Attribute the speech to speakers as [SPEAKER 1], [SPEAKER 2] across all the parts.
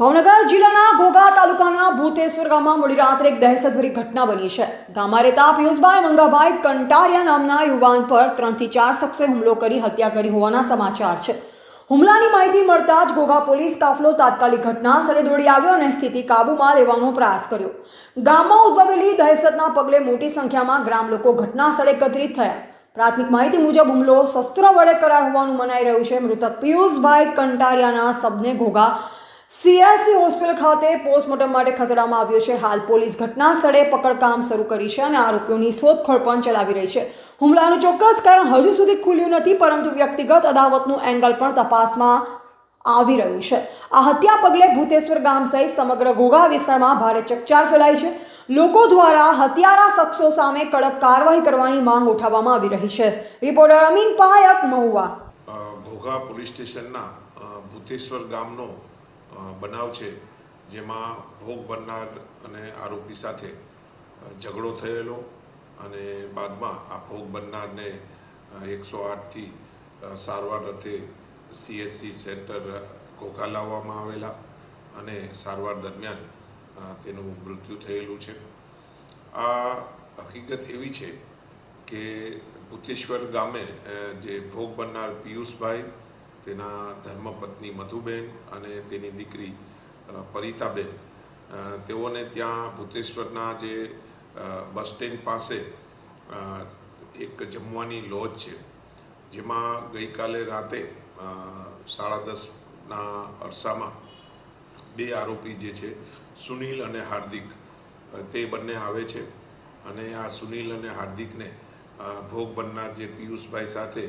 [SPEAKER 1] ભાવનગર જિલ્લાના ઘોઘા તાલુકાના ભૂતેશ્વર ગામમાં મોડી રાત્રે એક દહેશતભરી ઘટના બની છે. ગામમાં રહેતા પિયુષભાઈ મંગાભાઈ કંટારિયા નામના યુવાન પર ત્રણથી ચાર શખ્સોએ હુમલો કરી હત્યા કરી હોવાના સમાચાર છે. હુમલાની માહિતી મળતા જ ઘોઘા પોલીસ કાફલો તાત્કાલિક ઘટના સ્થળે દોડી આવ્યો અને સ્થિતિ કાબૂમાં લેવાનો પ્રયાસ કર્યો. ગામમાં ઉદ્ભવેલી દહેશતના પગલે મોટી સંખ્યામાં ગ્રામ લોકો ઘટના સ્થળે એકત્રિત થયા. પ્રાથમિક માહિતી મુજબ હુમલો શસ્ત્ર વડે કરાયો હોવાનું મનાઈ રહ્યું છે. મૃતક પિયુષભાઈ કંટારિયાના સબને ઘોઘા સીએસસી હોસ્પિટલ ખાતે પોસ્ટમોર્ટમ માટે ખસેડવામાં આવ્યો છે. હાલ પોલીસ ઘટના સ્થળે પકડકામ શરૂ કરી છે અને આરોપીઓની શોધખોળ પણ ચલાવી રહી છે. હુમલાનું ચોક્કસ કારણ હજુ સુધી ખુલ્યું નથી, પરંતુ વ્યક્તિગત અદાવતનું એંગલ પણ તપાસમાં આવી રહ્યું છે. આ હત્યા પગલે ભૂતેશ્વર ગામ સહિત સમગ્ર ઘોઘા વિસ્તારમાં ભારે ચકચાર ફેલાઈ છે. લોકો દ્વારા હત્યારા શખ્સો સામે કડક કાર્યવાહી કરવાની માંગ ઉઠાવવામાં આવી રહી છે. રિપોર્ટર અમીન પાયક મહુવા.
[SPEAKER 2] ઘોઘા પોલીસ સ્ટેશનના ભૂતેશ્વર ગામનો બનાવ છે, જેમાં ભોગ બનનાર અને આરોપી સાથે ઝઘડો થયેલો અને બાદમાં આ ભોગ બનનારને એકસો આઠથી સારવાર અર્થે સીએચસી સેન્ટર ઘોઘા લાવવામાં આવેલા અને સારવાર દરમિયાન તેનું મૃત્યુ થયેલું છે. આ હકીકત એવી છે કે ભૂતેશ્વર ગામે જે ભોગ બનનાર પિયુષભાઈ તેના ધર્મપત્ની મધુબેન અને તેની દીકરી પરિતાબેન. તેઓને ત્યાં ભૂતેશ્વરના જે બસ સ્ટેન્ડ પાસે એક જમવાની લોજ છે, જેમાં ગઈકાલે રાતે સાડા દસના અરસામાં બે આરોપી જે છે, સુનિલ અને હાર્દિક તે બંને આવે છે. અને આ સુનિલ અને હાર્દિકને ભોગ બનનાર જે પિયુષભાઈ સાથે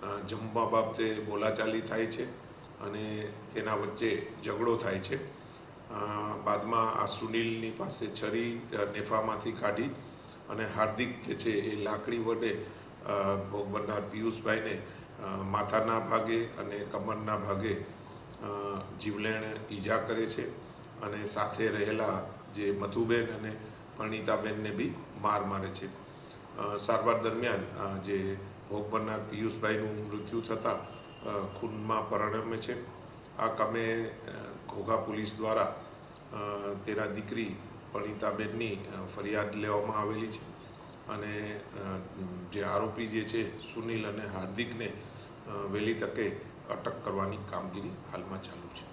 [SPEAKER 2] જમવા બાબતે બોલાચાલી થાય છે અને તેના વચ્ચે ઝઘડો થાય છે. બાદમાં આ સુનિલની પાસે છરી નેફામાંથી કાઢી અને હાર્દિક જે છે એ લાકડી વડે ભોગ બનનાર પિયુષભાઈને માથાના ભાગે અને કમરના ભાગે જીવલેણ ઈજા કરે છે અને સાથે રહેલા જે મધુબેન અને પરણીતાબેનને બી માર મારે છે. સારવાર દરમિયાન જે ભોગ બનનાર પિયુષભાઈનું મૃત્યુ થતાં ખૂનમાં પરિણમે છે. આ કામે ઘોઘા પોલીસ દ્વારા તેના દીકરી પરણીતાબેનની ફરિયાદ લેવામાં આવેલી છે. અને જે આરોપી જે છે, સુનિલ અને હાર્દિકને વહેલી તકે અટક કરવાની કામગીરી હાલમાં ચાલુ છે.